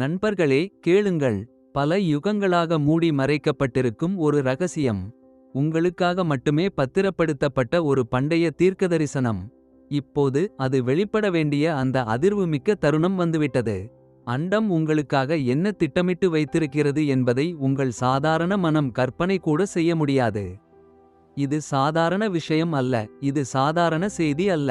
நண்பர்களே கேளுங்கள். பல யுகங்களாக மூடி மறைக்கப்பட்டிருக்கும் ஒரு ரகசியம். உங்களுக்காக மட்டுமே பத்திரப்படுத்தப்பட்ட ஒரு பண்டைய தீர்க்கதரிசனம். இப்போது அது வெளிப்பட வேண்டிய அந்த அதிர்வுமிக்க தருணம் வந்துவிட்டது. அண்டம் உங்களுக்காக என்ன திட்டமிட்டு வைத்திருக்கிறது என்பதை உங்கள் சாதாரண மனம் கற்பனை கூட செய்ய முடியாது. இது சாதாரண விஷயம் அல்ல இது சாதாரண செய்தி அல்ல.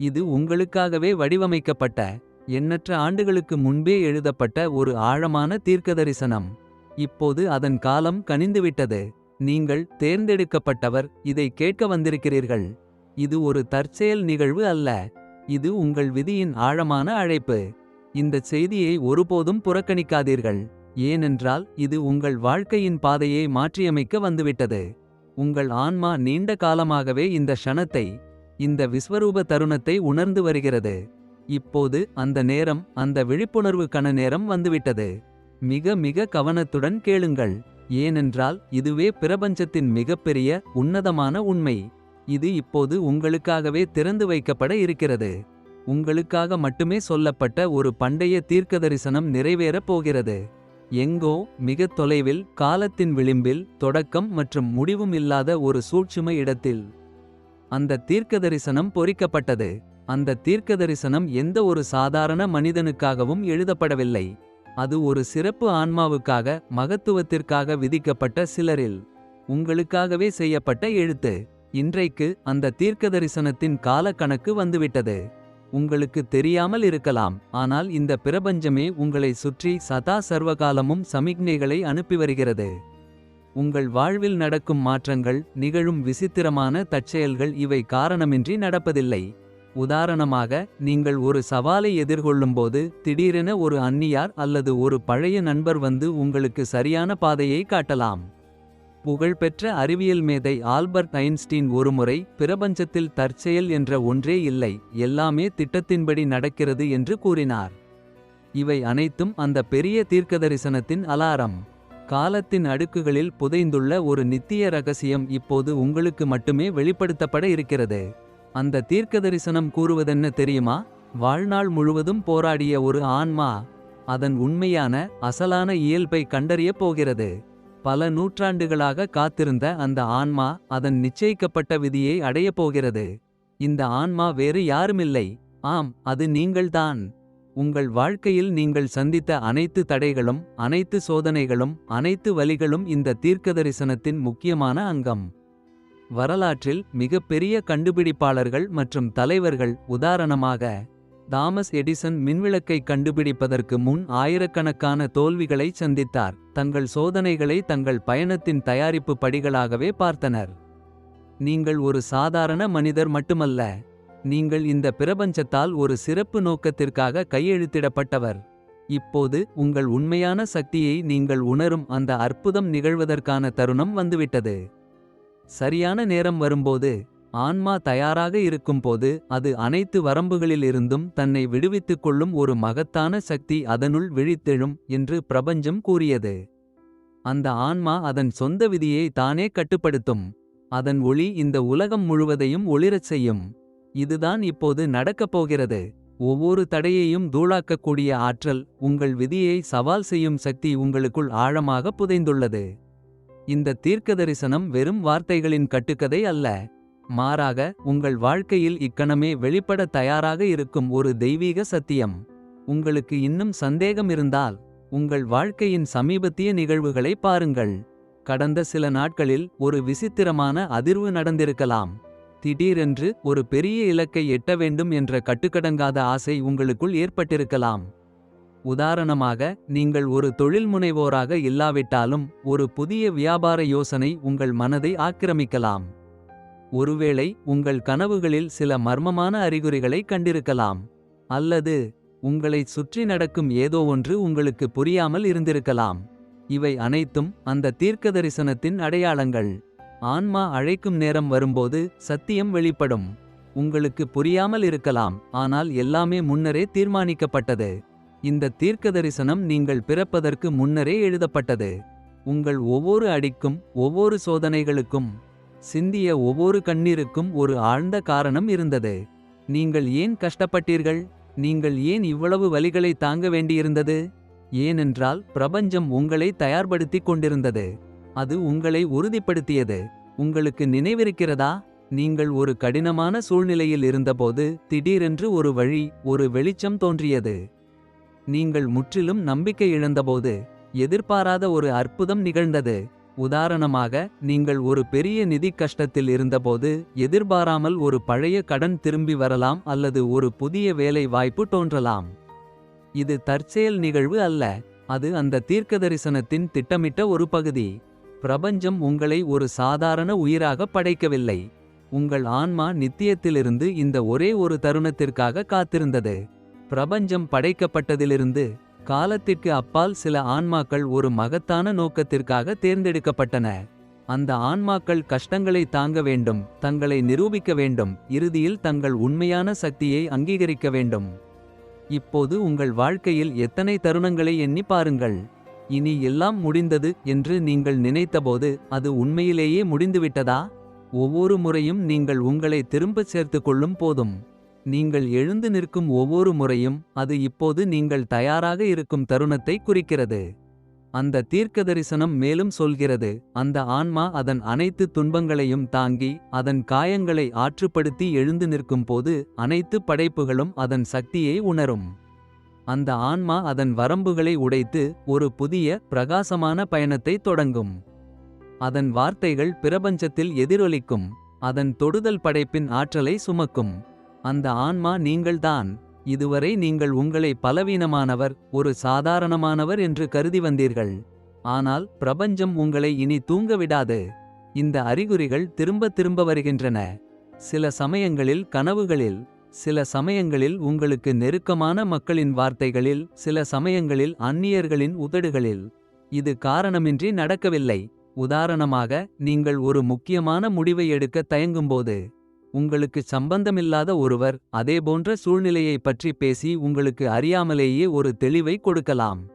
இது உங்களுக்காகவே வடிவமைக்கப்பட்ட எண்ணற்ற ஆண்டுகளுக்கு முன்பே எழுதப்பட்ட ஒரு ஆழமான தீர்க்கதரிசனம். இப்போது அதன் காலம் கனிந்துவிட்டது. நீங்கள் தேர்ந்தெடுக்கப்பட்டவர் இதை கேட்க வந்திருக்கிறீர்கள். இது ஒரு தற்செயல் நிகழ்வு அல்ல. இது உங்கள் விதியின் ஆழமான அழைப்பு. இந்த செய்தியை ஒருபோதும் புறக்கணிக்காதீர்கள். ஏனென்றால் இது உங்கள் வாழ்க்கையின் பாதையை மாற்றியமைக்க வந்துவிட்டது. உங்கள் ஆன்மா நீண்ட காலமாகவே இந்த க்ஷணத்தை இந்த விஸ்வரூப தருணத்தை உணர்ந்து வருகிறது. இப்போது அந்த நேரம் அந்த விழிப்புணர்வு கண நேரம் வந்துவிட்டது. மிக மிக கவனத்துடன் கேளுங்கள். ஏனென்றால் இதுவே பிரபஞ்சத்தின் மிகப்பெரிய உன்னதமான உண்மை. இது இப்போது உங்களுக்காகவே திறந்து வைக்கப்பட இருக்கிறது. உங்களுக்காக மட்டுமே சொல்லப்பட்ட ஒரு பண்டைய தீர்க்கதரிசனம் நிறைவேறப் போகிறது. எங்கோ மிகத் தொலைவில் காலத்தின் விளிம்பில் தொடக்கம் மற்றும் முடிவும் இல்லாத ஒரு சூட்சும இடத்தில். அந்த தீர்க்கதரிசனம் பொறிக்கப்பட்டது. அந்த தீர்க்கதரிசனம் எந்த ஒரு சாதாரண மனிதனுக்காகவும் எழுதப்படவில்லை. அது ஒரு சிறப்பு ஆன்மாவுக்காக மகத்துவத்திற்காக விதிக்கப்பட்ட சிலரில். உங்களுக்காகவே செய்யப்பட்ட எழுத்து. இன்றைக்கு அந்த தீர்க்கதரிசனத்தின் காலக்கணக்கு வந்துவிட்டது. உங்களுக்கு தெரியாமல் இருக்கலாம் ஆனால் இந்த பிரபஞ்சமே உங்களை சுற்றி சதா சர்வகாலமும் சமிக்ஞைகளை அனுப்பி வருகிறது. உங்கள் வாழ்வில் நடக்கும் மாற்றங்கள் நிகழும் விசித்திரமான தற்செயல்கள் இவை காரணமின்றி நடப்பதில்லை. உதாரணமாக நீங்கள் ஒரு சவாலை எதிர்கொள்ளும்போது திடீரென ஒரு அந்நியார் அல்லது ஒரு பழைய நண்பர் வந்து உங்களுக்கு சரியான பாதையை காட்டலாம். புகழ்பெற்ற அறிவியல் மேதை ஆல்பர்ட் ஐன்ஸ்டீன் ஒருமுறை பிரபஞ்சத்தில் தற்செயல் என்ற ஒன்றே இல்லை எல்லாமே திட்டத்தின்படி நடக்கிறது என்று கூறினார். இவை அனைத்தும் அந்த பெரிய தீர்க்கதரிசனத்தின் அலாரம். காலத்தின் அடுக்குகளில் புதைந்துள்ள ஒரு நித்திய ரகசியம் இப்போது உங்களுக்கு மட்டுமே வெளிப்படுத்தப்பட இருக்கிறது. அந்த தீர்க்கதரிசனம் கூறுவதென்ன தெரியுமா? வாழ்நாள் முழுவதும் போராடிய ஒரு ஆன்மா அதன் உண்மையான அசலான இயல்பை கண்டறியப் போகிறது. பல நூற்றாண்டுகளாக காத்திருந்த அந்த ஆன்மா அதன் நிச்சயிக்கப்பட்ட விதியை அடையப் போகிறது. இந்த ஆன்மா வேறு யாருமில்லை. ஆம் அது நீங்கள்தான். உங்கள் வாழ்க்கையில் நீங்கள் சந்தித்த அனைத்து தடைகளும் அனைத்து சோதனைகளும் அனைத்து வலிகளும் இந்த தீர்க்கதரிசனத்தின் முக்கியமான அங்கம். வரலாற்றில் மிகப்பெரிய கண்டுபிடிப்பாளர்கள் மற்றும் தலைவர்கள் உதாரணமாக தாமஸ் எடிசன் மின்விளக்கை கண்டுபிடிப்பதற்கு முன் ஆயிரக்கணக்கான தோல்விகளை சந்தித்தார். தங்கள் சோதனைகளை தங்கள் பயணத்தின் தயாரிப்பு படிகளாகவே பார்த்தனர். நீங்கள் ஒரு சாதாரண மனிதர் மட்டுமல்ல நீங்கள் இந்த பிரபஞ்சத்தால் ஒரு சிறப்பு நோக்கத்திற்காக கையெழுத்திடப்பட்டவர். இப்போது உங்கள் உண்மையான சக்தியை நீங்கள் உணரும் அந்த அற்புதம் நிகழ்வதற்கான தருணம் வந்துவிட்டது. சரியான நேரம் வரும்போது ஆன்மா தயாராக இருக்கும்போது அது அனைத்து வரம்புகளிலிருந்தும் தன்னை விடுவித்துக் கொள்ளும் ஒரு மகத்தான சக்தி அதனுள் விழித்தெழும் என்று பிரபஞ்சம் கூறியது. அந்த ஆன்மா அதன் சொந்த விதியை தானே கட்டுப்படுத்தும். அதன் ஒளி இந்த உலகம் முழுவதையும் ஒளிரச் செய்யும். இதுதான் இப்போது நடக்கப் போகிறது. ஒவ்வொரு தடையையும் தூளாக்கக்கூடிய ஆற்றல் உங்கள் விதியை சவால் செய்யும் சக்தி உங்களுக்குள் ஆழமாக புதைந்துள்ளது. இந்த தீர்க்கதரிசனம் வெறும் வார்த்தைகளின் கட்டுக்கதை அல்ல. மாறாக உங்கள் வாழ்க்கையில் இக்கணமே வெளிப்பட தயாராக இருக்கும் ஒரு தெய்வீக சத்தியம். உங்களுக்கு இன்னும் சந்தேகம் இருந்தால் உங்கள் வாழ்க்கையின் சமீபத்திய நிகழ்வுகளை பாருங்கள். கடந்த சில நாட்களில் ஒரு விசித்திரமான அதிர்வு நடந்திருக்கலாம். திடீரென்று ஒரு பெரிய இலக்கை எட்ட வேண்டும் என்ற கட்டுக்கடங்காத ஆசை உங்களுக்குள் ஏற்பட்டிருக்கலாம். உதாரணமாக நீங்கள் ஒரு தொழில்முனைவோராக இல்லாவிட்டாலும் ஒரு புதிய வியாபார யோசனை உங்கள் மனதை ஆக்கிரமிக்கலாம். ஒருவேளை உங்கள் கனவுகளில் சில மர்மமான அறிகுறிகளை கண்டிருக்கலாம். அல்லது உங்களை சுற்றி நடக்கும் ஏதோ ஒன்று உங்களுக்கு புரியாமல் இருந்திருக்கலாம். இவை அனைத்தும் அந்த தீர்க்கதரிசனத்தின் அடையாளங்கள். ஆன்மா அழைக்கும் நேரம் வரும்போது சத்தியம் வெளிப்படும். உங்களுக்கு புரியாமல் இருக்கலாம் ஆனால் எல்லாமே முன்னரே தீர்மானிக்கப்பட்டது. இந்த தீர்க்கதரிசனம் நீங்கள் பிறப்பதற்கு முன்னரே எழுதப்பட்டது. உங்கள் ஒவ்வொரு அடிக்கும் ஒவ்வொரு சோதனைகளுக்கும் சிந்திய ஒவ்வொரு கண்ணீருக்கும் ஒரு ஆழ்ந்த காரணம் இருந்தது. நீங்கள் ஏன் கஷ்டப்பட்டீர்கள்? நீங்கள் ஏன் இவ்வளவு வலிகளை தாங்க வேண்டியிருந்தது? ஏனென்றால் பிரபஞ்சம் உங்களை தயார்படுத்திக் கொண்டிருந்தது. அது உங்களை உறுதிப்படுத்தியது. உங்களுக்கு நினைவிருக்கிறதா? நீங்கள் ஒரு கடினமான சூழ்நிலையில் இருந்தபோது திடீரென்று ஒரு வழி ஒரு வெளிச்சம் தோன்றியது. நீங்கள் முற்றிலும் நம்பிக்கை இழந்தபோது எதிர்பாராத ஒரு அற்புதம் நிகழ்ந்தது. உதாரணமாக நீங்கள் ஒரு பெரிய நிதி கஷ்டத்தில் இருந்தபோது எதிர்பாராமல் ஒரு பழைய கடன் திரும்பி வரலாம் அல்லது ஒரு புதிய வேலை வாய்ப்பு தோன்றலாம். இது தற்செயல் நிகழ்வு அல்ல அது அந்த தீர்க்கதரிசனத்தின் திட்டமிட்ட ஒரு பகுதி. பிரபஞ்சம் உங்களை ஒரு சாதாரண உயிராக படைக்கவில்லை. உங்கள் ஆன்மா நித்தியத்திலிருந்து இந்த ஒரே ஒரு தருணத்திற்காக காத்திருந்தது. பிரபஞ்சம் படைக்கப்பட்டதிலிருந்து காலத்திற்கு அப்பால் சில ஆன்மாக்கள் ஒரு மகத்தான நோக்கத்திற்காக தேர்ந்தெடுக்கப்பட்டன. அந்த ஆன்மாக்கள் கஷ்டங்களை தாங்க வேண்டும் தங்களை நிரூபிக்க வேண்டும் இறுதியில் தங்கள் உண்மையான சக்தியை அங்கீகரிக்க வேண்டும். இப்போது உங்கள் வாழ்க்கையில் எத்தனை தருணங்களை எண்ணி பாருங்கள். இனி எல்லாம் முடிந்தது என்று நீங்கள் நினைத்தபோது அது உண்மையிலேயே முடிந்துவிட்டதா? ஒவ்வொரு முறையும் நீங்கள் உங்களை திரும்பச் சேர்த்துக் கொள்ளும் போதும். நீங்கள் எழுந்து நிற்கும் ஒவ்வொரு முறையும் அது இப்போது நீங்கள் தயாராக இருக்கும் தருணத்தை குறிக்கிறது. அந்த தீர்க்கதரிசனம் மேலும் சொல்கிறது அந்த ஆன்மா அதன் அனைத்து துன்பங்களையும் தாங்கி அதன் காயங்களை ஆற்றுப்படுத்தி எழுந்து நிற்கும் போது அனைத்து படைப்புகளும் அதன் சக்தியை உணரும். அந்த ஆன்மா அதன் வரம்புகளை உடைத்து ஒரு புதிய பிரகாசமான பயணத்தை தொடங்கும். அதன் வார்த்தைகள் பிரபஞ்சத்தில் எதிரொலிக்கும் அதன் தொடுதல் படைப்பின் ஆற்றலை சுமக்கும். அந்த ஆன்மா நீங்கள்தான். இதுவரை நீங்கள் உங்களை பலவீனமானவர் ஒரு சாதாரணமானவர் என்று கருதி வந்தீர்கள். ஆனால் பிரபஞ்சம் உங்களை இனி தூங்க விடாது இந்த அறிகுறிகள் திரும்ப திரும்ப வருகின்றன. சில சமயங்களில் கனவுகளில் சில சமயங்களில் உங்களுக்கு நெருக்கமான மக்களின் வார்த்தைகளில் சில சமயங்களில் அந்நியர்களின் உதடுகளில். இது காரணமின்றி நடக்கவில்லை. உதாரணமாக நீங்கள் ஒரு முக்கியமான முடிவை எடுக்க தயங்கும்போது. உங்களுக்கு சம்பந்தமில்லாத ஒருவர் அதேபோன்ற சூழ்நிலையைப் பற்றி பேசி உங்களுக்கு அறியாமலேயே ஒரு தெளிவை கொடுக்கலாம்.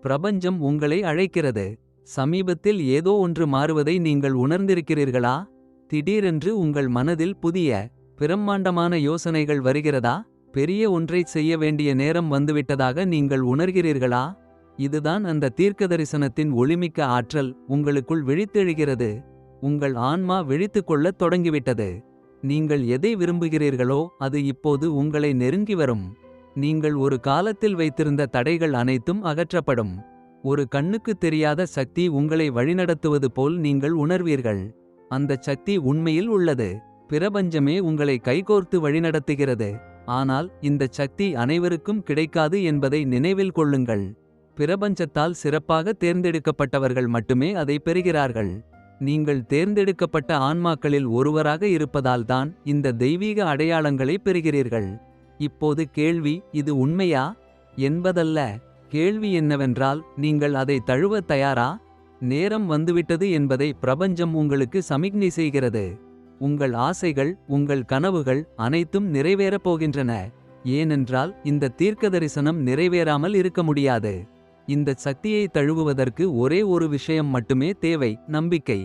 பிரபஞ்சம் உங்களை அழைக்கிறது. சமீபத்தில் ஏதோ ஒன்று மாறுவதை நீங்கள் உணர்ந்திருக்கிறீர்களா? திடீரென்று உங்கள் மனதில் புதிய பிரம்மாண்டமான யோசனைகள் வருகிறதா? பெரிய ஒன்றைச் செய்ய வேண்டிய நேரம் வந்துவிட்டதாக நீங்கள் உணர்கிறீர்களா? இதுதான் அந்த தீர்க்கதரிசனத்தின் ஒளிமிக்க ஆற்றல். உங்களுக்குள் விழித்தெழுகிறது. உங்கள் ஆன்மா விழித்துக் கொள்ளத் தொடங்கிவிட்டது. நீங்கள் எதை விரும்புகிறீர்களோ அது இப்போது உங்களை நெருங்கி வரும். நீங்கள் ஒரு காலத்தில் வைத்திருந்த தடைகள் அனைத்தும் அகற்றப்படும். ஒரு கண்ணுக்கு தெரியாத சக்தி உங்களை வழிநடத்துவது போல் நீங்கள் உணர்வீர்கள். அந்த சக்தி உண்மையில் உள்ளது. பிரபஞ்சமே உங்களை கைகோர்த்து வழிநடத்துகிறது. ஆனால் இந்த சக்தி அனைவருக்கும் கிடைக்காது என்பதை நினைவில் கொள்ளுங்கள். பிரபஞ்சத்தால் சிறப்பாக தேர்ந்தெடுக்கப்பட்டவர்கள் மட்டுமே அதை பெறுகிறார்கள். நீங்கள் தேர்ந்தெடுக்கப்பட்ட ஆன்மாக்களில் ஒருவராக இருப்பதால்தான் இந்த தெய்வீக அடையாளங்களை பெறுகிறீர்கள். இப்போது கேள்வி இது உண்மையா? என்பதல்ல. கேள்வி என்னவென்றால் நீங்கள் அதை தழுவ தயாரா? நேரம் வந்துவிட்டது என்பதை பிரபஞ்சம் உங்களுக்கு சமிக்ஞை செய்கிறது. உங்கள் ஆசைகள் உங்கள் கனவுகள் அனைத்தும் நிறைவேறப் போகின்றன. ஏனென்றால் இந்த தீர்க்கதரிசனம் நிறைவேறாமல் இருக்க முடியாது. இந்த சக்தியை தழுவுவதற்கு ஒரே ஒரு விஷயம் மட்டுமே தேவை நம்பிக்கை.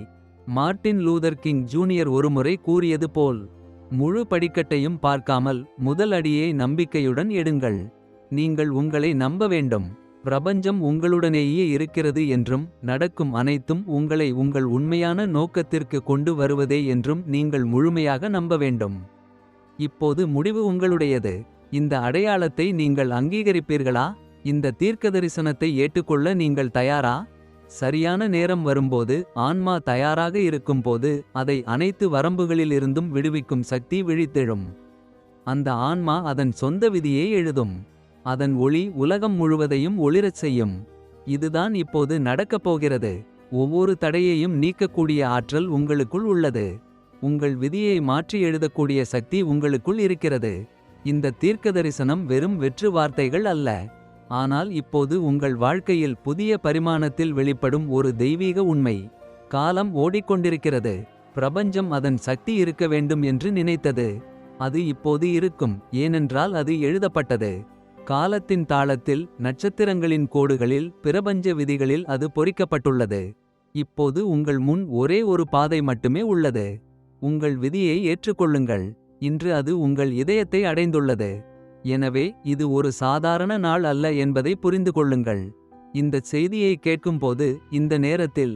மார்ட்டின் லூதர் கிங் ஜூனியர் ஒருமுறை கூறியது போல் முழு படிக்கட்டையும் பார்க்காமல் முதல் அடியை நம்பிக்கையுடன் எடுங்கள். நீங்கள் உங்களை நம்ப வேண்டும். பிரபஞ்சம் உங்களுடனேயே இருக்கிறது என்றும் நடக்கும் அனைத்தும் உங்களை உங்கள் உண்மையான நோக்கத்திற்கு கொண்டு வருவதே என்றும் நீங்கள் முழுமையாக நம்ப வேண்டும். இப்போது முடிவு உங்களுடையது. இந்த அடையாளத்தை நீங்கள் அங்கீகரிப்பீர்களா? இந்த தீர்க்கதரிசனத்தை ஏற்றுக்கொள்ள நீங்கள் தயாரா? சரியான நேரம் வரும்போது ஆன்மா தயாராக இருக்கும்போது அதை அனைத்து வரம்புகளிலிருந்தும் விடுவிக்கும் சக்தி விழித்தெழும். அந்த ஆன்மா அதன் சொந்த விதியை எழுதும். அதன் ஒளி உலகம் முழுவதையும் ஒளிரச் செய்யும். இதுதான் இப்போது நடக்கப் போகிறது. ஒவ்வொரு தடையையும் நீக்கக்கூடிய ஆற்றல் உங்களுக்குள் உள்ளது. உங்கள் விதியை மாற்றி எழுதக்கூடிய சக்தி உங்களுக்குள் இருக்கிறது. இந்த தீர்க்கதரிசனம் வெறும் வெற்று வார்த்தைகள் அல்ல. ஆனால் இப்போது உங்கள் வாழ்க்கையில் புதிய பரிமாணத்தில் வெளிப்படும் ஒரு தெய்வீக உண்மை. காலம் ஓடிக்கொண்டிருக்கிறது. பிரபஞ்சம் அதன் சக்தி இருக்க வேண்டும் என்று நினைத்தது. அது இப்போது இருக்கும் ஏனென்றால் அது எழுதப்பட்டது. காலத்தின் தாளத்தில் நட்சத்திரங்களின் கோடுகளில் பிரபஞ்ச விதிகளில் அது பொறிக்கப்பட்டுள்ளது. இப்போது உங்கள் முன் ஒரே ஒரு பாதை மட்டுமே உள்ளது. உங்கள் விதியை ஏற்றுக்கொள்ளுங்கள். இன்று அது உங்கள் இதயத்தை அடைந்துள்ளது. எனவே இது ஒரு சாதாரண நாள் அல்ல என்பதை புரிந்து கொள்ளுங்கள். இந்த செய்தியை கேட்கும்போது இந்த நேரத்தில்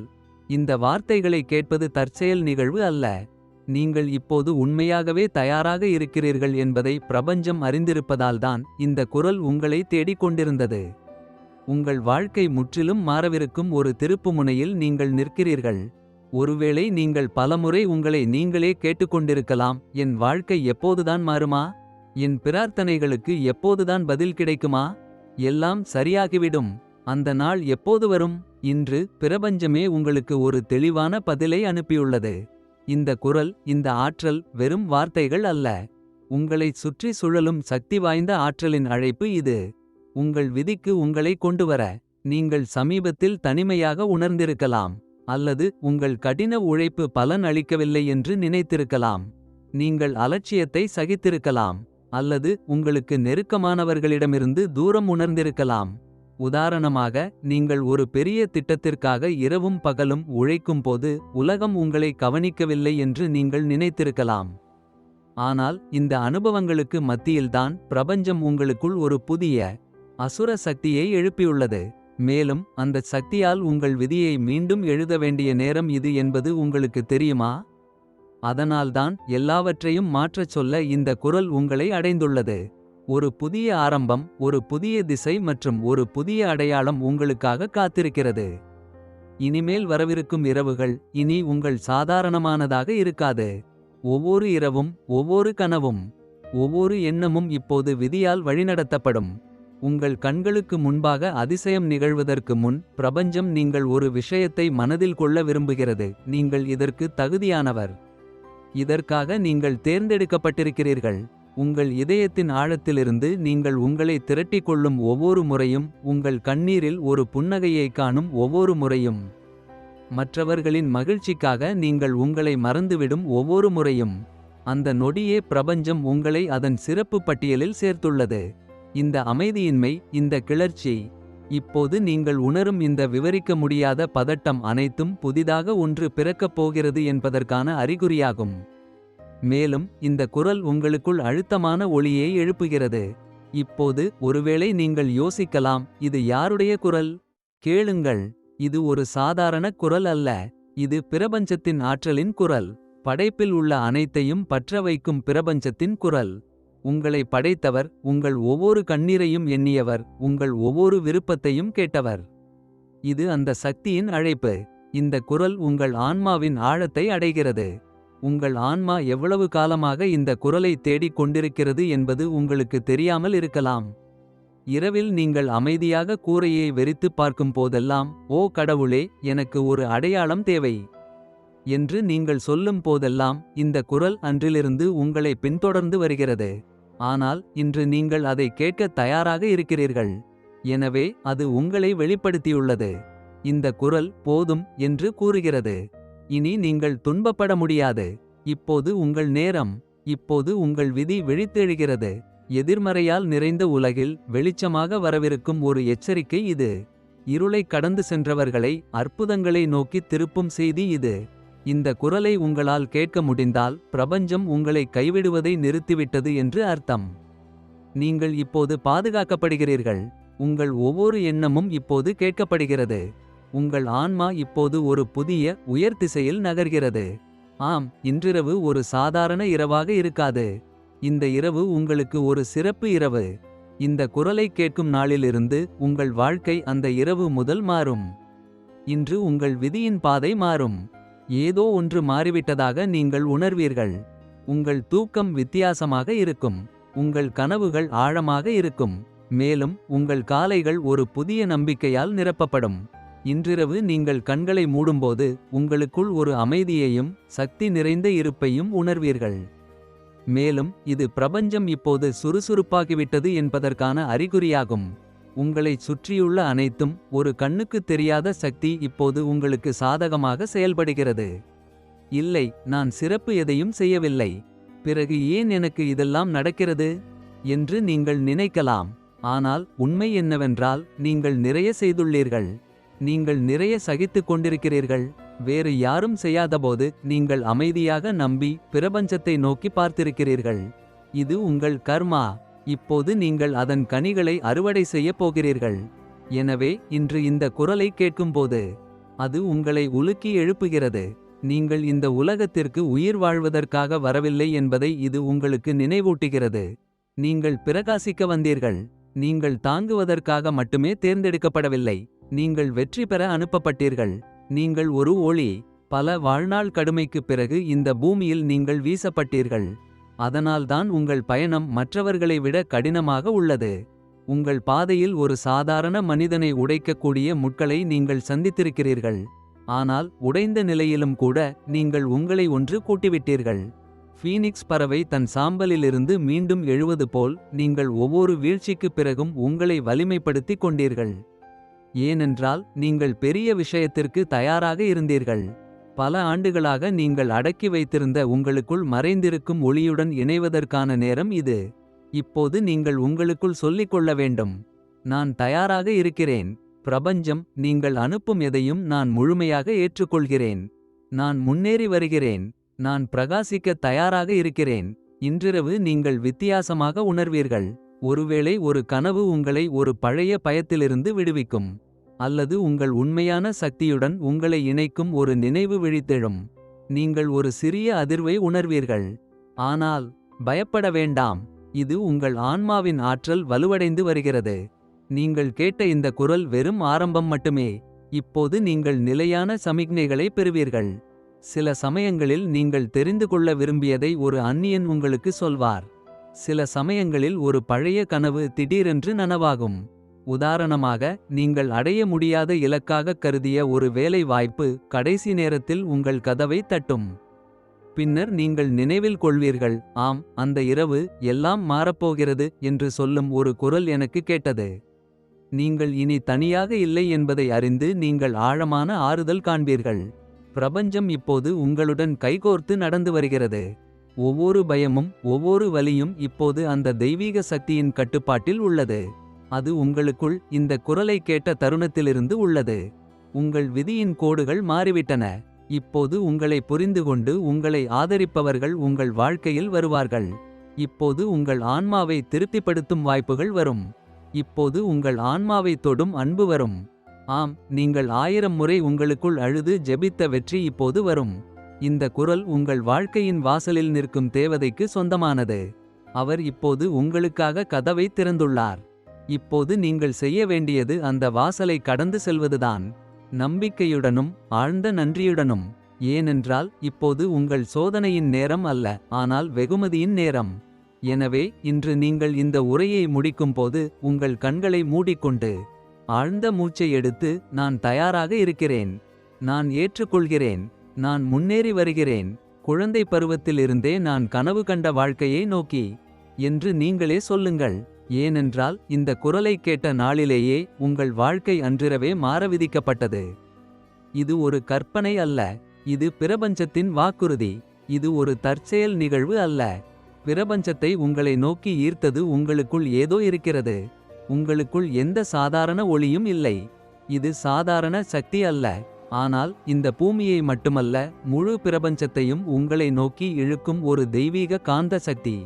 இந்த வார்த்தைகளை கேட்பது தற்செயல் நிகழ்வு அல்ல. நீங்கள் இப்போது உண்மையாகவே தயாராக இருக்கிறீர்கள் என்பதை பிரபஞ்சம் அறிந்திருப்பதால்தான் இந்த குரல் உங்களை தேடிக் கொண்டிருந்தது. உங்கள் வாழ்க்கை முற்றிலும் மாறவிருக்கும் ஒரு திருப்புமுனையில் நீங்கள் நிற்கிறீர்கள். ஒருவேளை நீங்கள் பலமுறை உங்களை நீங்களே கேட்டுக்கொண்டிருக்கலாம் என் வாழ்க்கை எப்போதுதான் மாறுமா? என் பிரார்த்தனைகளுக்கு எப்போதுதான் பதில் கிடைக்குமா? எல்லாம் சரியாகிவிடும். அந்த நாள் எப்போது வரும்? இன்று பிரபஞ்சமே உங்களுக்கு ஒரு தெளிவான பதிலை அனுப்பியுள்ளது. இந்த குரல் இந்த ஆற்றல் வெறும் வார்த்தைகள் அல்ல. உங்களைச் சுற்றி சுழலும் சக்தி வாய்ந்த ஆற்றலின் அழைப்பு இது. உங்கள் விதிக்கு உங்களை கொண்டுவர நீங்கள் சமீபத்தில் தனிமையாக உணர்ந்திருக்கலாம். அல்லது உங்கள் கடின உழைப்பு பலன் அளிக்கவில்லை என்று நினைத்திருக்கலாம். நீங்கள் அலட்சியத்தை சகித்திருக்கலாம். அல்லது உங்களுக்கு நெருக்கமானவர்களிடமிருந்து தூரம் உணர்ந்திருக்கலாம். உதாரணமாக நீங்கள் ஒரு பெரிய திட்டத்திற்காக இரவும் பகலும் உழைக்கும் போது உலகம் உங்களை கவனிக்கவில்லை என்று நீங்கள் நினைத்திருக்கலாம். ஆனால் இந்த அனுபவங்களுக்கு மத்தியில்தான் பிரபஞ்சம் உங்களுக்குள் ஒரு புதிய அசுர சக்தியை எழுப்பியுள்ளது. மேலும் அந்த சக்தியால் உங்கள் விதியை மீண்டும் எழுத வேண்டிய நேரம் இது என்பது உங்களுக்கு தெரியுமா? அதனால்தான் எல்லாவற்றையும் மாற்றச் சொல்ல இந்த குரல் உங்களை அடைந்துள்ளது. ஒரு புதிய ஆரம்பம் ஒரு புதிய திசை மற்றும் ஒரு புதிய அடையாளம் உங்களுக்காக காத்திருக்கிறது. இனிமேல் வரவிருக்கும் இரவுகள் இனி உங்கள் சாதாரணமானதாக இருக்காது. ஒவ்வொரு இரவும் ஒவ்வொரு கனவும் ஒவ்வொரு எண்ணமும் இப்போது விதியால் வழிநடத்தப்படும். உங்கள் கண்களுக்கு முன்பாக அதிசயம் நிகழ்வதற்கு முன் பிரபஞ்சம் நீங்கள் ஒரு விஷயத்தை மனதில் கொள்ள விரும்புகிறது. நீங்கள் இதற்கு தகுதியானவர். இதற்காக நீங்கள் தேர்ந்தெடுக்கப்பட்டிருக்கிறீர்கள். உங்கள் இதயத்தின் ஆழத்திலிருந்து நீங்கள் உங்களை திரட்டிக் கொள்ளும் ஒவ்வொரு முறையும் உங்கள் கண்ணீரில் ஒரு புன்னகையை காணும் ஒவ்வொரு முறையும். மற்றவர்களின் மகிழ்ச்சிக்காக நீங்கள் உங்களை மறந்துவிடும் ஒவ்வொரு முறையும். அந்த நொடியே பிரபஞ்சம் உங்களை அதன் சிறப்பு பட்டியலில் சேர்த்துள்ளது. இந்த அமைதியின்மை இந்த கிளர்ச்சி இப்போது நீங்கள் உணரும் இந்த விவரிக்க முடியாத பதட்டம் அனைத்தும் புதிதாக ஒன்று பிறக்கப் போகிறது என்பதற்கான அறிகுறியாகும். மேலும் இந்த குரல் உங்களுக்குள் அழுத்தமான ஒளியை எழுப்புகிறது. இப்போது ஒருவேளை நீங்கள் யோசிக்கலாம் இது யாருடைய குரல்? கேளுங்கள் இது ஒரு சாதாரண குரல் அல்ல இது பிரபஞ்சத்தின் ஆற்றலின் குரல். படைப்பில் உள்ள அனைத்தையும் பற்ற வைக்கும் பிரபஞ்சத்தின் குரல். உங்களை படைத்தவர் உங்கள் ஒவ்வொரு கண்ணீரையும் எண்ணியவர் உங்கள் ஒவ்வொரு விருப்பத்தையும் கேட்டவர். இது அந்த சக்தியின் அழைப்பு. இந்த குரல் உங்கள் ஆன்மாவின் ஆழத்தை அடைகிறது. உங்கள் ஆன்மா எவ்வளவு காலமாக இந்த குரலை தேடிக் கொண்டிருக்கிறது என்பது உங்களுக்கு தெரியாமல் இருக்கலாம். இரவில் நீங்கள் அமைதியாக கூரையை வெறித்துப் பார்க்கும் போதெல்லாம் ஓ கடவுளே எனக்கு ஒரு அடையாளம் தேவை. என்று நீங்கள் சொல்லும் போதெல்லாம் இந்த குரல் அன்றிலிருந்து உங்களை பின்தொடர்ந்து வருகிறது. ஆனால் இன்று நீங்கள் அதை கேட்க தயாராக இருக்கிறீர்கள். எனவே அது உங்களை வெளிப்படுத்தியுள்ளது. இந்த குரல் போதும் என்று கூறுகிறது. இனி நீங்கள் துன்பப்பட முடியாது. இப்போது உங்கள் நேரம். இப்போது உங்கள் விதி விழித்தெழுகிறது. எதிர்மறையால் நிறைந்த உலகில் வெளிச்சமாக வரவிருக்கும் ஒரு எச்சரிக்கை இது. இருளை கடந்து சென்றவர்களை அற்புதங்களை நோக்கி திருப்பும் செய்தி இது. இந்த குரலை உங்களால் கேட்க முடிந்தால் பிரபஞ்சம் உங்களை கைவிடுவதை நிறுத்திவிட்டது என்று அர்த்தம். நீங்கள் இப்போது பாதுகாக்கப்படுகிறீர்கள். உங்கள் ஒவ்வொரு எண்ணமும் இப்போது கேட்கப்படுகிறது. உங்கள் ஆன்மா இப்போது ஒரு புதிய உயர் திசையில் நகர்கிறது. ஆம் இன்றிரவு ஒரு சாதாரண இரவாக இருக்காது. இந்த இரவு உங்களுக்கு ஒரு சிறப்பு இரவு. இந்த குரலை கேட்கும் நாளிலிருந்து உங்கள் வாழ்க்கை அந்த இரவு முதல் மாறும். இன்று உங்கள் விதியின் பாதை மாறும். ஏதோ ஒன்று மாறிவிட்டதாக நீங்கள் உணர்வீர்கள். உங்கள் தூக்கம் வித்தியாசமாக இருக்கும். உங்கள் கனவுகள் ஆழமாக இருக்கும். மேலும் உங்கள் காலைகள் ஒரு புதிய நம்பிக்கையால் நிரப்பப்படும். இன்றிரவு நீங்கள் கண்களை மூடும்போது உங்களுக்குள் ஒரு அமைதியையும் சக்தி நிறைந்த இருப்பையும் உணர்வீர்கள். மேலும் இது பிரபஞ்சம் இப்போது சுறுசுறுப்பாகிவிட்டது என்பதற்கான அறிகுறியாகும். உங்களைச் சுற்றியுள்ள அனைத்தும் ஒரு கண்ணுக்குத் தெரியாத சக்தி இப்போது உங்களுக்கு சாதகமாக செயல்படுகிறது. இல்லை நான் சிறப்பு எதையும் செய்யவில்லை. பிறகு ஏன் எனக்கு இதெல்லாம் நடக்கிறது? என்று நீங்கள் நினைக்கலாம். ஆனால் உண்மை என்னவென்றால் நீங்கள் நிறைய செய்துள்ளீர்கள். நீங்கள் நிறைய சகித்துக் கொண்டிருக்கிறீர்கள். வேறு யாரும் செய்யாதபோது நீங்கள் அமைதியாக நம்பி பிரபஞ்சத்தை நோக்கி பார்த்திருக்கிறீர்கள். இது உங்கள் கர்மா. இப்போது நீங்கள் அதன் கனிகளை அறுவடை செய்யப் போகிறீர்கள். எனவே இன்று இந்த குரலை கேட்கும்போது அது உங்களை உலுக்கி எழுப்புகிறது. நீங்கள் இந்த உலகத்திற்கு உயிர் வாழ்வதற்காக வரவில்லை என்பதை இது உங்களுக்கு நினைவூட்டுகிறது. நீங்கள் பிரகாசிக்க வந்தீர்கள். நீங்கள் தாங்குவதற்காக மட்டுமே தேர்ந்தெடுக்கப்படவில்லை. நீங்கள் வெற்றி பெற அனுப்பப்பட்டீர்கள். நீங்கள் ஒரு ஒளி பல வாழ்நாள் கடுமைக்குப் பிறகு இந்த பூமியில் நீங்கள் வீசப்பட்டீர்கள். அதனால்தான் உங்கள் பயணம் மற்றவர்களை விட கடினமாக உள்ளது. உங்கள் பாதையில் ஒரு சாதாரண மனிதனை உடைக்கக்கூடிய முட்களை நீங்கள் சந்தித்திருக்கிறீர்கள். ஆனால் உடைந்த நிலையிலும் கூட நீங்கள் உங்களை ஒன்று கூட்டிவிட்டீர்கள். ஃபீனிக்ஸ் பறவை தன் சாம்பலிலிருந்து மீண்டும் எழுவது போல் நீங்கள் ஒவ்வொரு வீழ்ச்சிக்குப் பிறகும் உங்களை வலிமைப்படுத்திக் கொண்டீர்கள். ஏனென்றால் நீங்கள் பெரிய விஷயத்திற்கு தயாராக இருந்தீர்கள். பல ஆண்டுகளாக நீங்கள் அடக்கி வைத்திருந்த உங்களுக்குள் மறைந்திருக்கும் ஒளியுடன் இணைவதற்கான நேரம் இது. இப்போது நீங்கள் உங்களுக்குள் சொல்லிக் கொள்ள வேண்டும். நான் தயாராக இருக்கிறேன். பிரபஞ்சம் நீங்கள் அனுப்பும் எதையும் நான் முழுமையாக ஏற்றுக்கொள்கிறேன். நான் முன்னேறி வருகிறேன். நான் பிரகாசிக்க தயாராக இருக்கிறேன். இன்றிரவு நீங்கள் வித்தியாசமாக உணர்வீர்கள். ஒருவேளை ஒரு கனவு உங்களை ஒரு பழைய பயத்திலிருந்து விடுவிக்கும். அல்லது உங்கள் உண்மையான சக்தியுடன் உங்களை இணைக்கும் ஒரு நினைவு விழித்தெழும். நீங்கள் ஒரு சிறிய அதிர்வை உணர்வீர்கள். ஆனால் பயப்பட வேண்டாம். இது உங்கள் ஆன்மாவின் ஆற்றல் வலுவடைந்து வருகிறது. நீங்கள் கேட்ட இந்த குரல் வெறும் ஆரம்பம் மட்டுமே. இப்போது நீங்கள் நிலையான சமிக்ஞைகளை பெறுவீர்கள். சில சமயங்களில் நீங்கள் தெரிந்து கொள்ள விரும்பியதை ஒரு அந்நியன் உங்களுக்கு சொல்வார். சில சமயங்களில் ஒரு பழைய கனவு திடீரென்று நனவாகும். உதாரணமாக நீங்கள் அடைய முடியாத இலக்காக கருதிய ஒரு வேலை வாய்ப்பு கடைசி நேரத்தில் உங்கள் கதவை தட்டும். பின்னர் நீங்கள் நினைவில் கொள்வீர்கள் ஆம் அந்த இரவு எல்லாம் மாறப்போகிறது என்று சொல்லும் ஒரு குரல் எனக்கு கேட்டது. நீங்கள் இனி தனியாக இல்லை என்பதை அறிந்து நீங்கள் ஆழமான ஆறுதல் காண்பீர்கள். பிரபஞ்சம் இப்போது உங்களுடன் கைகோர்த்து நடந்து வருகிறது. ஒவ்வொரு பயமும் ஒவ்வொரு வலியும் இப்போது அந்த தெய்வீக சக்தியின் கட்டுப்பாட்டில் உள்ளது. அது உங்களுக்குள் இந்த குரலை கேட்ட தருணத்திலிருந்து உள்ளது. உங்கள் விதியின் கோடுகள் மாறிவிட்டன. இப்போது உங்களை புரிந்துகொண்டு உங்களை ஆதரிப்பவர்கள் உங்கள் வாழ்க்கையில் வருவார்கள். இப்போது உங்கள் ஆன்மாவை திருப்திப்படுத்தும் வாய்ப்புகள் வரும். இப்போது உங்கள் ஆன்மாவை தொடும் அன்பு வரும். ஆம் நீங்கள் ஆயிரம் முறை உங்களுக்குள் அழுது ஜெபித்த வெற்றி இப்போது வரும். இந்த குரல் உங்கள் வாழ்க்கையின் வாசலில் நிற்கும் தேவதைக்கு சொந்தமானது. அவர் இப்போது உங்களுக்காக கதவை திறந்துள்ளார். இப்போது நீங்கள் செய்ய வேண்டியது அந்த வாசலை கடந்து செல்வதுதான். நம்பிக்கையுடனும் ஆழ்ந்த நன்றியுடனும். ஏனென்றால் இப்போது உங்கள் சோதனையின் நேரம் அல்ல ஆனால் வெகுமதியின் நேரம். எனவே இன்று நீங்கள் இந்த உரையை முடிக்கும்போது உங்கள் கண்களை மூடிக்கொண்டு ஆழ்ந்த மூச்சை எடுத்து நான் தயாராக இருக்கிறேன். நான் ஏற்றுக்கொள்கிறேன். நான் முன்னேறி வருகிறேன். குழந்தை பருவத்திலிருந்தே நான் கனவு கண்ட வாழ்க்கையை நோக்கி. என்று நீங்களே சொல்லுங்கள். ஏனென்றால் இந்த குரலை கேட்ட நாளிலேயே உங்கள் வாழ்க்கை அன்றிரவே மாற விதிக்கப்பட்டது இது ஒரு கற்பனை அல்ல இது பிரபஞ்சத்தின் வாக்குறுதி இது ஒரு தற்செயல் நிகழ்வு அல்ல. பிரபஞ்சத்தை உங்களை நோக்கி ஈர்த்தது உங்களுக்குள் ஏதோ இருக்கிறது உங்களுக்குள் எந்த சாதாரண ஒளியும் இல்லை. இது சாதாரண சக்தி அல்ல ஆனால் இந்த பூமியை மட்டுமல்ல முழு பிரபஞ்சத்தையும் உங்களை நோக்கி இழுக்கும் ஒரு தெய்வீக காந்த சக்தி.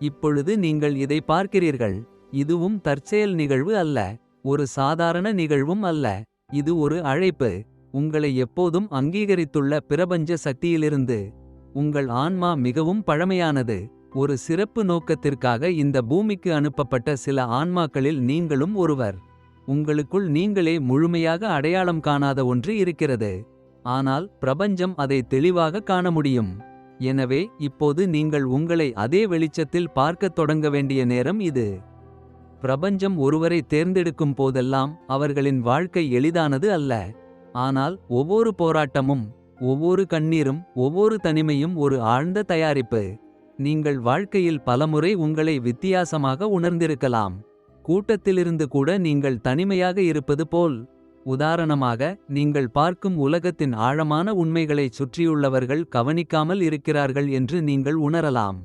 இப்பொழுது நீங்கள் இதை பார்க்கிறீர்கள். இதுவும் தற்செயல் நிகழ்வு அல்ல. ஒரு சாதாரண நிகழ்வும் அல்ல. இது ஒரு அழைப்பு. உங்களை எப்போதும் அங்கீகரித்துள்ள பிரபஞ்ச சக்தியிலிருந்து. உங்கள் ஆன்மா மிகவும் பழமையானது. ஒரு சிறப்பு நோக்கத்திற்காக இந்த பூமிக்கு அனுப்பப்பட்ட சில ஆன்மாக்களில் நீங்களும் ஒருவர். உங்களுக்குள் நீங்களே முழுமையாக அடையாளம் காணாத ஒன்று இருக்கிறது. ஆனால் பிரபஞ்சம் அதை தெளிவாக காண முடியும். எனவே இப்போது நீங்கள் உங்களை அதே வெளிச்சத்தில் பார்க்கத் தொடங்க வேண்டிய நேரம் இது. பிரபஞ்சம் ஒருவரை தேர்ந்தெடுக்கும் போதெல்லாம் அவர்களின் வாழ்க்கை எளிதானது அல்ல. ஆனால் ஒவ்வொரு போராட்டமும் ஒவ்வொரு கண்ணீரும் ஒவ்வொரு தனிமையும் ஒரு ஆழ்ந்த தயாரிப்பு. நீங்கள் வாழ்க்கையில் பலமுறை உங்களை வித்தியாசமாக உணர்ந்திருக்கலாம். கூட்டத்திலிருந்து கூட நீங்கள் தனிமையாக இருப்பது போல். உதாரணமாக நீங்கள் பார்க்கும் உலகத்தின் ஆழமான உண்மைகளைச் சுற்றியுள்ளவர்கள் கவனிக்காமல் இருக்கிறார்கள் என்று நீங்கள் உணரலாம்.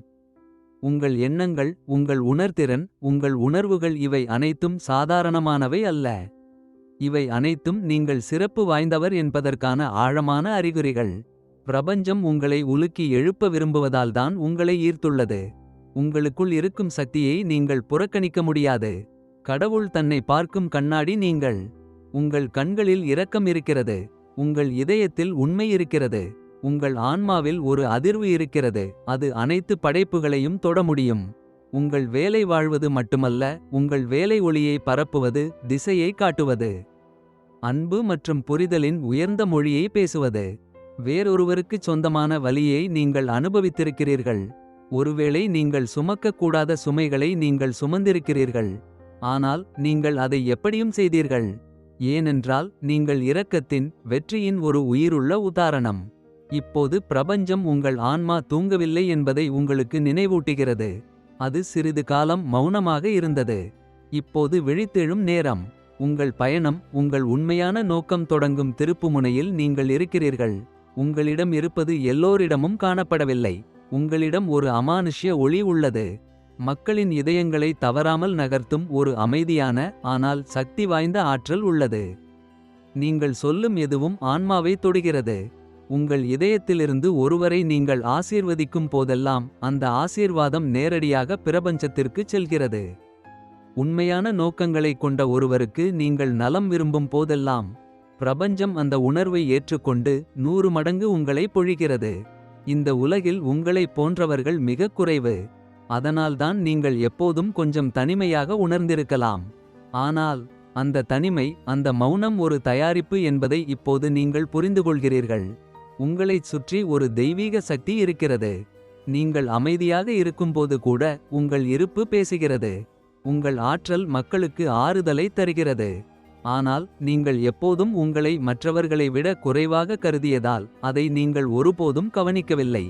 உங்கள் எண்ணங்கள் உங்கள் உணர்திறன் உங்கள் உணர்வுகள் இவை அனைத்தும் சாதாரணமானவை அல்ல. இவை அனைத்தும் நீங்கள் சிறப்பு வாய்ந்தவர் என்பதற்கான ஆழமான அறிகுறிகள். பிரபஞ்சம் உங்களை உலுக்கி எழுப்ப விரும்புவதால்தான் உங்களை ஈர்த்துள்ளது. உங்களுக்குள் இருக்கும் சக்தியை நீங்கள் புறக்கணிக்க முடியாது. கடவுள் தன்னை பார்க்கும் கண்ணாடி நீங்கள். உங்கள் கண்களில் இரக்கம் இருக்கிறது. உங்கள் இதயத்தில் உண்மை இருக்கிறது. உங்கள் ஆன்மாவில் ஒரு அதிர்வு இருக்கிறது. அது அனைத்து படைப்புகளையும் தொட முடியும். உங்கள் வேலை வாழ்வது மட்டுமல்ல உங்கள் வேலை ஒளியை பரப்புவது திசையை காட்டுவது. அன்பு மற்றும் புரிதலின் உயர்ந்த மொழியை பேசுவது. வேறொருவருக்குச் சொந்தமான வலியை நீங்கள் அனுபவித்திருக்கிறீர்கள். ஒருவேளை நீங்கள் சுமக்கக்கூடாத சுமைகளை நீங்கள் சுமந்திருக்கிறீர்கள். ஆனால் நீங்கள் அதை எப்படியும் செய்தீர்கள். ஏனென்றால் நீங்கள் இரக்கத்தின் வெற்றியின் ஒரு உயிருள்ள உதாரணம். இப்போது பிரபஞ்சம் உங்கள் ஆன்மா தூங்கவில்லை என்பதை உங்களுக்கு நினைவூட்டுகிறது. அது சிறிது காலம் மௌனமாக இருந்தது. இப்போது விழித்தெழும் நேரம். உங்கள் பயணம் உங்கள் உண்மையான நோக்கம் தொடங்கும் திருப்புமுனையில் நீங்கள் இருக்கிறீர்கள். உங்களிடம் இருப்பது எல்லோரிடமும் காணப்படவில்லை. உங்களிடம் ஒரு அமானுஷ்ய ஒளி உள்ளது. மக்களின் இதயங்களை தவறாமல் நகர்த்தும் ஒரு அமைதியான ஆனால் சக்தி வாய்ந்த ஆற்றல் உள்ளது. நீங்கள் சொல்லும் எதுவும் ஆன்மாவை தொடுகிறது. உங்கள் இதயத்திலிருந்து ஒருவரை நீங்கள் ஆசீர்வதிக்கும் போதெல்லாம் அந்த ஆசீர்வாதம் நேரடியாக பிரபஞ்சத்திற்கு செல்கிறது. உண்மையான நோக்கங்களைக் கொண்ட ஒருவருக்கு நீங்கள் நலம் விரும்பும் போதெல்லாம் பிரபஞ்சம் அந்த உணர்வை ஏற்றுக்கொண்டு நூறு மடங்கு உங்களை பொழிகிறது. இந்த உலகில் உங்களைப் போன்றவர்கள் மிகக் குறைவு. அதனால்தான் நீங்கள் எப்போதும் கொஞ்சம் தனிமையாக உணர்ந்திருக்கலாம். ஆனால் அந்த தனிமை அந்த மௌனம் ஒரு தயாரிப்பு என்பதை இப்போது நீங்கள் புரிந்துகொள்கிறீர்கள். உங்களைச் சுற்றி ஒரு தெய்வீக சக்தி இருக்கிறது. நீங்கள் அமைதியாக இருக்கும்போது கூட உங்கள் இருப்பு பேசுகிறது. உங்கள் ஆற்றல் மக்களுக்கு ஆறுதலை தருகிறது. ஆனால் நீங்கள் எப்போதும் உங்களை மற்றவர்களை விட குறைவாக கருதியதால் அதை நீங்கள் ஒருபோதும் கவனிக்கவில்லை.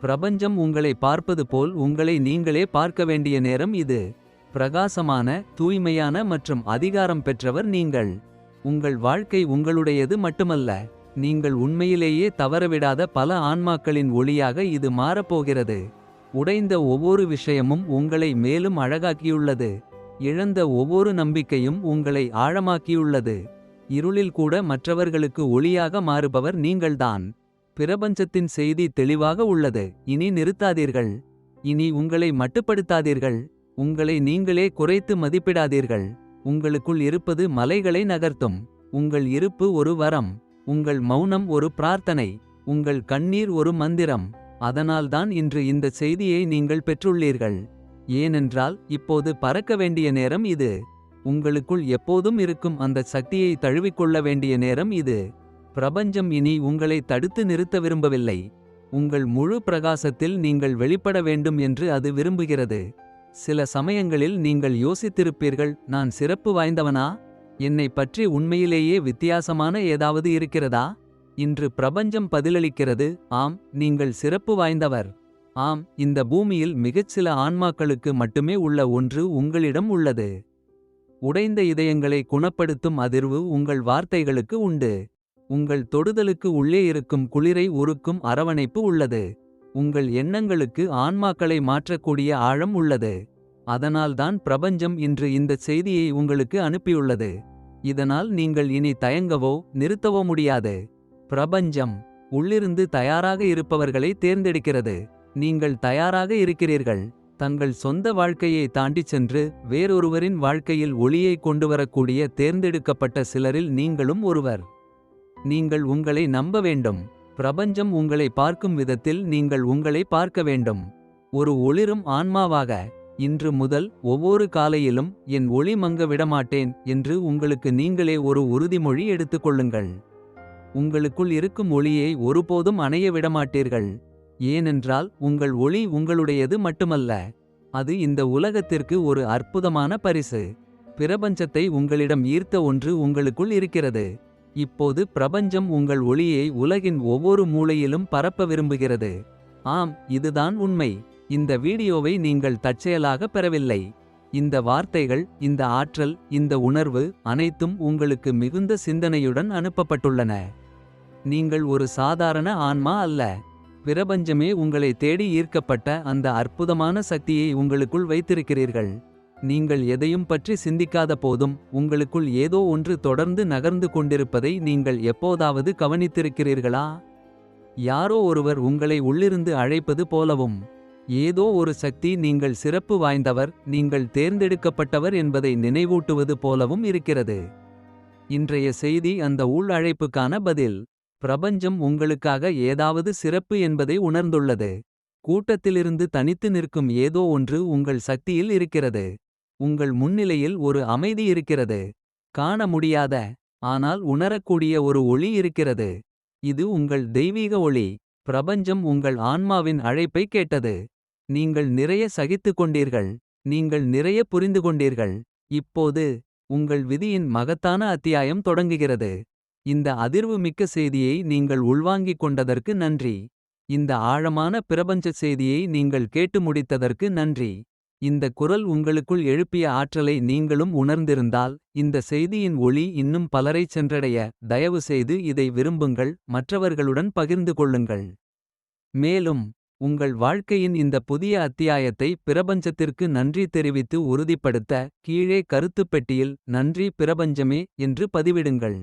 பிரபஞ்சம் உங்களை பார்ப்பது போல் உங்களை நீங்களே பார்க்க வேண்டிய நேரம் இது. பிரகாசமான தூய்மையான மற்றும் அதிகாரம் பெற்றவர் நீங்கள். உங்கள் வாழ்க்கை உங்களுடையது மட்டுமல்ல நீங்கள் உண்மையிலேயே தவறவிடாத பல ஆன்மாக்களின் ஒளியாக இது மாறப்போகிறது. உடைந்த ஒவ்வொரு விஷயமும் உங்களை மேலும் அழகாக்கியுள்ளது. இழந்த ஒவ்வொரு நம்பிக்கையும் உங்களை ஆழமாக்கியுள்ளது. இருளில் கூட மற்றவர்களுக்கு ஒளியாக மாறுபவர் நீங்கள்தான். பிரபஞ்சத்தின் செய்தி தெளிவாக உள்ளது. இனி நிறுத்தாதீர்கள். இனி உங்களை மட்டுப்படுத்தாதீர்கள். உங்களை நீங்களே குறைத்து மதிப்பிடாதீர்கள். உங்களுக்குள் இருப்பது மலைகளை நகர்த்தும். உங்கள் இருப்பு ஒரு வரம். உங்கள் மௌனம் ஒரு பிரார்த்தனை. உங்கள் கண்ணீர் ஒரு மந்திரம். அதனால்தான் இன்று இந்த செய்தியை நீங்கள் பெற்றுள்ளீர்கள். ஏனென்றால் இப்போது பறக்க வேண்டிய நேரம் இது. உங்களுக்குள் எப்போதும் இருக்கும் அந்த சக்தியை தழுவிக்கொள்ள வேண்டிய நேரம் இது. பிரபஞ்சம் இனி உங்களை தடுத்து நிறுத்த விரும்பவில்லை. உங்கள் முழு பிரகாசத்தில் நீங்கள் வெளிப்பட வேண்டும் என்று அது விரும்புகிறது. சில சமயங்களில் நீங்கள் யோசித்திருப்பீர்கள் நான் சிறப்பு வாய்ந்தவனா? என்னை பற்றி உண்மையிலேயே வித்தியாசமான ஏதாவது இருக்கிறதா இன்று பிரபஞ்சம் பதிலளிக்கிறது ஆம் நீங்கள் சிறப்பு வாய்ந்தவர். ஆம் இந்த பூமியில் மிகச்சில ஆன்மாக்களுக்கு மட்டுமே உள்ள ஒன்று உங்களிடம் உள்ளது. உடைந்த இதயங்களை குணப்படுத்தும் அதிர்வு உங்கள் வார்த்தைகளுக்கு உண்டு. உங்கள் தொடுதலுக்கு உள்ளே இருக்கும் குளிரை உருக்கும் அரவணைப்பு உள்ளது. உங்கள் எண்ணங்களுக்கு ஆன்மாக்களை மாற்றக்கூடிய ஆழம் உள்ளது. அதனால்தான் பிரபஞ்சம் இன்று இந்த செய்தியை உங்களுக்கு அனுப்பியுள்ளது. இதனால் நீங்கள் இனி தயங்கவோ நிறுத்தவோ முடியாது. பிரபஞ்சம் உள்ளிருந்து தயாராக இருப்பவர்களை தேர்ந்தெடுக்கிறது. நீங்கள் தயாராக இருக்கிறீர்கள். தங்கள் சொந்த வாழ்க்கையை தாண்டிச் சென்று வேறொருவரின் வாழ்க்கையில் ஒளியை கொண்டுவரக்கூடிய தேர்ந்தெடுக்கப்பட்ட சிலரில் நீங்களும் ஒருவர். நீங்கள் உங்களை நம்ப வேண்டும். பிரபஞ்சம் உங்களை பார்க்கும் விதத்தில் நீங்கள் உங்களை பார்க்க வேண்டும். ஒரு ஒளிரும் ஆன்மாவாக இன்று முதல் ஒவ்வொரு காலையிலும் என் ஒளி மங்க விடமாட்டேன் என்று உங்களுக்கு நீங்களே ஒரு உறுதிமொழி எடுத்துக்கொள்ளுங்கள் உங்களுக்குள் இருக்கும் ஒளியை ஒருபோதும் அணைய விடமாட்டீர்கள். ஏனென்றால் உங்கள் ஒளி உங்களுடையது மட்டுமல்ல. அது இந்த உலகத்திற்கு ஒரு அற்புதமான பரிசு. பிரபஞ்சத்தை உங்களிடம் ஈர்த்த ஒன்று உங்களுக்குள் இருக்கிறது. இப்போது பிரபஞ்சம் உங்கள் ஒளியை உலகின் ஒவ்வொரு மூலையிலும் பரப்ப விரும்புகிறது. ஆம் இதுதான் உண்மை. இந்த வீடியோவை நீங்கள் தற்செயலாக பெறவில்லை. இந்த வார்த்தைகள் இந்த ஆற்றல் இந்த உணர்வு அனைத்தும் உங்களுக்கு மிகுந்த சிந்தனையுடன் அனுப்பப்பட்டுள்ளன. நீங்கள் ஒரு சாதாரண ஆன்மா அல்ல. பிரபஞ்சமே உங்களை தேடி ஈர்க்கப்பட்ட அந்த அற்புதமான சக்தியை உங்களுக்குள் வைத்திருக்கிறீர்கள். நீங்கள் எதையும் பற்றி சிந்திக்காத போதும் உங்களுக்குள் ஏதோ ஒன்று தொடர்ந்து நகர்ந்து கொண்டிருப்பதை நீங்கள் எப்போதாவது கவனித்திருக்கிறீர்களா யாரோ ஒருவர் உங்களை உள்ளிருந்து அழைப்பது போலவும் ஏதோ ஒரு சக்தி நீங்கள் சிறப்பு வாய்ந்தவர் நீங்கள் தேர்ந்தெடுக்கப்பட்டவர் என்பதை நினைவூட்டுவது போலவும் இருக்கிறது. இன்றைய செய்தி அந்த உள் அழைப்புக்கான பதில். பிரபஞ்சம் உங்களுக்காக ஏதாவது சிறப்பு என்பதை உணர்ந்துள்ளது. கூட்டத்திலிருந்து தனித்து நிற்கும் ஏதோ ஒன்று உங்கள் சக்தியில் இருக்கிறது. உங்கள் முன்னிலையில் ஒரு அமைதி இருக்கிறது. காண முடியாத ஆனால் உணரக்கூடிய ஒரு ஒளி இருக்கிறது. இது உங்கள் தெய்வீக ஒளி. பிரபஞ்சம் உங்கள் ஆன்மாவின் அழைப்பை கேட்டது. நீங்கள் நிறைய சகித்துக் கொண்டீர்கள். நீங்கள் நிறைய புரிந்து கொண்டீர்கள் இப்போது உங்கள் விதியின் மகத்தான அத்தியாயம் தொடங்குகிறது. இந்த அதிர்வு மிக்க செய்தியை நீங்கள் உள்வாங்கிக் கொண்டதற்கு நன்றி. இந்த ஆழமான பிரபஞ்ச செய்தியை நீங்கள் கேட்டு முடித்ததற்கு நன்றி. இந்த குரல் உங்களுக்குள் எழுப்பிய ஆற்றலை நீங்களும் உணர்ந்திருந்தால். இந்த செய்தியின் ஒளி இன்னும் பலரைச் சென்றடைய. தயவுசெய்து இதை விரும்புங்கள் மற்றவர்களுடன் பகிர்ந்து கொள்ளுங்கள். மேலும் உங்கள் வாழ்க்கையின் இந்த புதிய அத்தியாயத்தை பிரபஞ்சத்திற்கு நன்றி தெரிவித்து உறுதிப்படுத்த. கீழே கருத்துப் பெட்டியில் நன்றி பிரபஞ்சமே என்று பதிவிடுங்கள்.